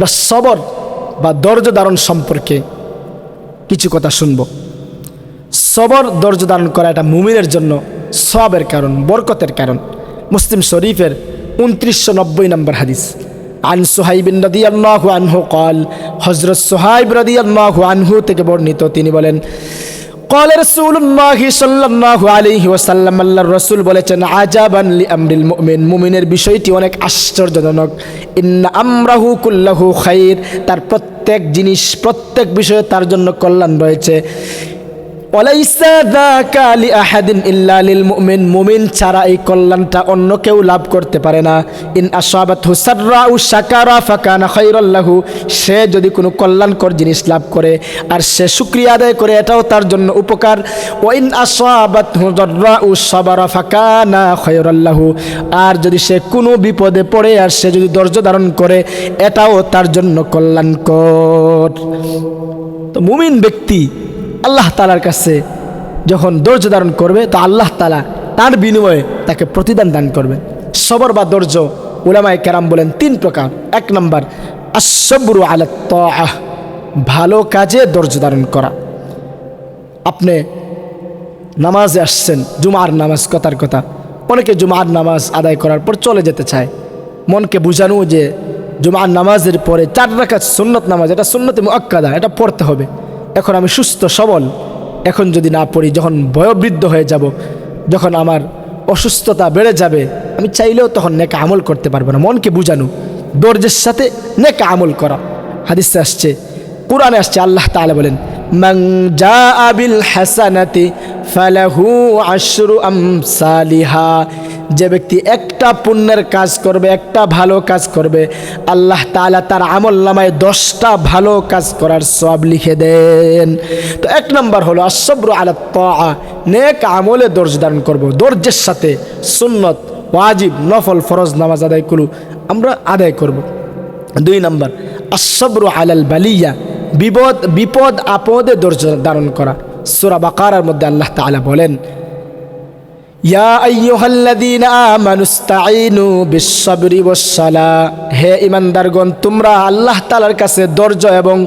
আমরা সবর বা ধৈর্য ধারণ সম্পর্কে কিছু কথা শুনব। সবর, ধৈর্য ধারণ করা এটা মুমিনের জন্য সবের কারণ, বরকতের কারণ। মুসলিম শরীফের উনত্রিশশো নব্বই নম্বর হাদিস। আন সোহাইবিন রদি আল্লাহু আনহু কল হজরত সোহাইব রদি আল্লাহু আনহু থেকে বর্ণিত, তিনি বলেন قال رسول الله صلى الله عليه وسلم আল্লাহর রাসূল বলেছেন আজাবান লি আমরিল মুমিন মুমিনের বিষয়টি অনেক আশ্চর্যজনক ইন্না আমরাহু কুল্লাহু খাইর তার প্রত্যেক জিনিস প্রত্যেক বিষয়ে তার জন্য কল্যাণ রয়েছে মুমিন ছাড়া এই কল্যাণটা অন্য কেউ লাভ করতে পারে না। ইন আসাবাতহু সাররাউ শাকারা ফাকানা খায়রাল লাহু, সে যদি কোনো কল্যাণকর জিনিস লাভ করে আর সে শুকরিয়া আদায় করে, এটাও তার জন্য উপকার। ওয়া ইন আসাবাতহু দাররাউ সাবারা ফাকানা খায়রাল আর যদি সে কোনো বিপদে পড়ে আর সে যদি ধৈর্য ধারণ করে, এটাও তার জন্য কল্যাণকর। তো মুমিন ব্যক্তি আল্লাহ তালার কাছে যখন ধৈর্য ধারণ করবে, তো আল্লাহ তালা তার বিনিময়ে তাকে প্রতিদান দান করবে। সবর বা ধৈর্য উলামায় কেরাম বলেন তিন প্রকার। এক নম্বর আশবরু আলাত ভালো কাজে ধৈর্য ধারণ করা। আপনি নামাজে আসছেন, জুমার নামাজ কথার কথা। অনেকে জুমার নামাজ আদায় করার পর চলে যেতে চায়। মনকে বুঝানো যে জুমার নামাজের পরে চার রাখাত সুন্নত নামাজ, এটা সুন্নতে মুআক্কাদা, এটা পড়তে হবে। এখন আমি সুস্থ, সবল। এখন যদি না পড়ি, যখন বয়োবৃদ্ধ হয়ে যাব, যখন আমার অসুস্থতা বেড়ে যাবে, আমি চাইলেও তখন নেকা আমল করতে পারব না। মনকে বুঝানো, দর্জের সাথে নেকা আমল করা। হাদিসে আসছে, কোরআনে আসছে, আল্লাহ তালা বলেন যা আবিল হাসানাতি ফালাহু আশরু আমসালিহা। যে ব্যক্তি একটা পুণ্যের কাজ করবে, একটা ভালো কাজ করবে, আল্লাহ তালা তার আমল নামায় দশটা ভালো কাজ করার সব লিখে দেন। তো এক নম্বর হলো আশব্র আলা তাআ, নেক আমলে দর্জ ধারণ করব। দর্জের সাথে সুন্নত, ওয়াজিব, নফল, ফরজ নামাজ আদায় করু, আমরা আদায় করব। দুই নম্বর আশব্র আলাল বালিয়া, বিপদ বিপদ আপদে ধৈর্য ধারণ করা। সুরা বাকারার মধ্যে আল্লাহ তাআলা বলেন হে ইমানদারগণ তোমরা আল্লাহ তালার কাছে ধৈর্য এবং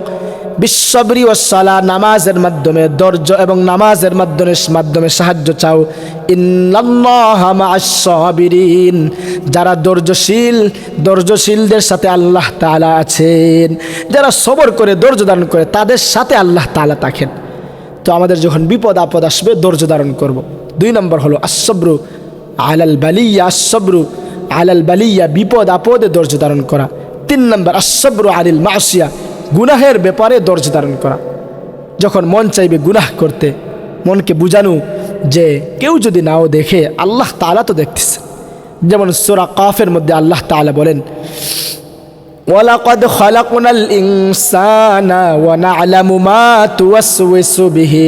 বিশ্ববরি ওয়াস-সালা নামাজের মাধ্যমে ধৈর্য এবং নামাজের মাধ্যমে মাধ্যমে সাহায্য চাও। ইন্নাল্লাহা মা'আস-সাবিরিন যারা ধৈর্যশীল ধৈর্যশীলদের সাথে আল্লাহ তাআলা আছেন। যারা সবর করে ধৈর্য ধারণ করে, তাদের সাথে আল্লাহ তালা থাকেন। তো আমাদের যখন বিপদ আপদ আসবে, ধৈর্য ধারণ করব। দুই নম্বর হলো আশব্রু আলাল বালিয়া আশব্রু আলাল বালিয়া, বিপদ আপদে ধৈর্য ধারণ করা। তিন নম্বর আশব্রু আলিল মাসিয়া, গুনাহের ব্যাপারে ধৈর্য ধারণ করা। যখন মন চাইবে গুনাহ করতে, মনকে বুঝানো যে কেউ যদি নাও দেখে, আল্লাহ তাআলা তো দেখতেছে। যেমন সোরা কাফের মধ্যে আল্লাহ তাআলা বলেন ওয়ালাকাদ খলাকনাল ইনসানা ওয়া না'লামু মা তুওয়াসওয়িসু বিহি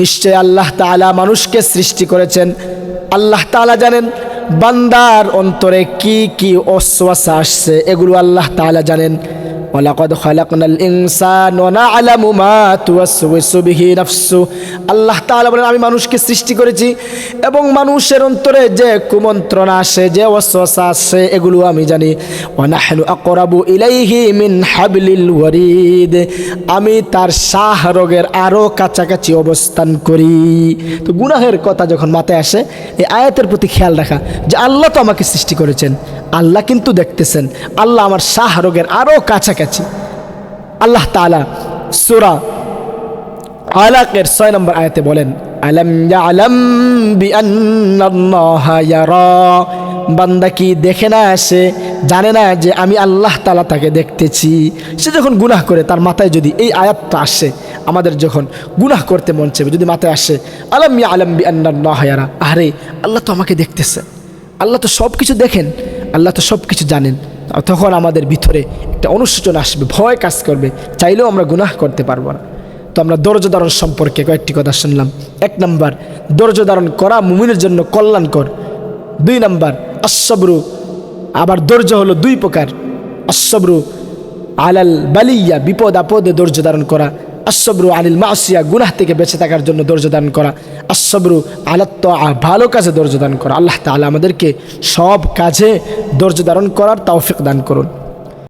নিশ্চয় আল্লাহ তাআলা মানুষকে সৃষ্টি করেছেন। আল্লাহ তাআলা জানেন বান্দার অন্তরে কি কি অস্বাসা আসছে, এগুলো আল্লাহ তাআলা জানেন। ওয়ালাকাদ খালাকনাল ইনসান ওয়া না'লামু মা তুওয়াসওয়িসু বিহি নাফসু আল্লাহ তাআলা বলেন, আমি মানুষকে সৃষ্টি করেছি এবং মানুষের অন্তরে যে কুমন্ত্রণা আসে, যে ওয়াসওয়াসা আসে, এগুলো আমি জানি। ওয়া নাহনু আকরাবু ইলাইহি মিন হাবলিল ওয়ারিদ। আমি তার শাহ রোগের আরও কাছাকাছি অবস্থান করি। তো গুনাহের কথা যখন মাথায় আসে, এই আয়াতের প্রতি খেয়াল রাখা যে আল্লাহ তো আমাকে সৃষ্টি করেছেন। আল্লাহ কিন্তু দেখতেছেন। আল্লাহ আমার শাহ রোগের আরও কাছাকাছি। আল্লাহ তালা সুরা আলাকের ছয় নম্বর আয়াতে বলেন, আলম বান্দা কি দেখে না আসে জানে না যে আমি আল্লাহ তালা তাকে দেখতেছি। সে যখন গুনাহ করে, তার মাথায় যদি এই আয়াতটা আসে, আমাদের যখন গুনাহ করতে মন চাইবে, যদি মাথায় আসে, আলম আলম বি আন্নাহায়ারা আরে আল্লাহ তো আমাকে দেখতেছে। আল্লাহ তো সব কিছু দেখেন, আল্লাহ তো সব কিছু জানেন তখন আমাদের ভিতরে একটা অনুশোচন আসবে, ভয় কাজ করবে, চাইলেও আমরা গুনাহ করতে পারব না। তো আমরা ধারণ সম্পর্কে কয়েকটি কথা শুনলাম। এক নম্বর ধারণ করা মুমিনের জন্য কল্যাণকর। দুই নম্বর আশবরু আবার ধৈর্য হলো দুই প্রকার। আশবরু আলাল বালিয়া, বিপদ আপদে ধৈর্য ধারণ করা। আশবরু আলিল মাসিয়া, গুনাহ থেকে বেঁচে থাকার জন্য ধৈর্য দান করা। আশবরু আলাত্ত ভালো কাজে ধৈর্য দান করা। আল্লাহ তালা আমাদেরকে সব কাজে ধৈর্য ধারণ করার তৌফিক দান করুন।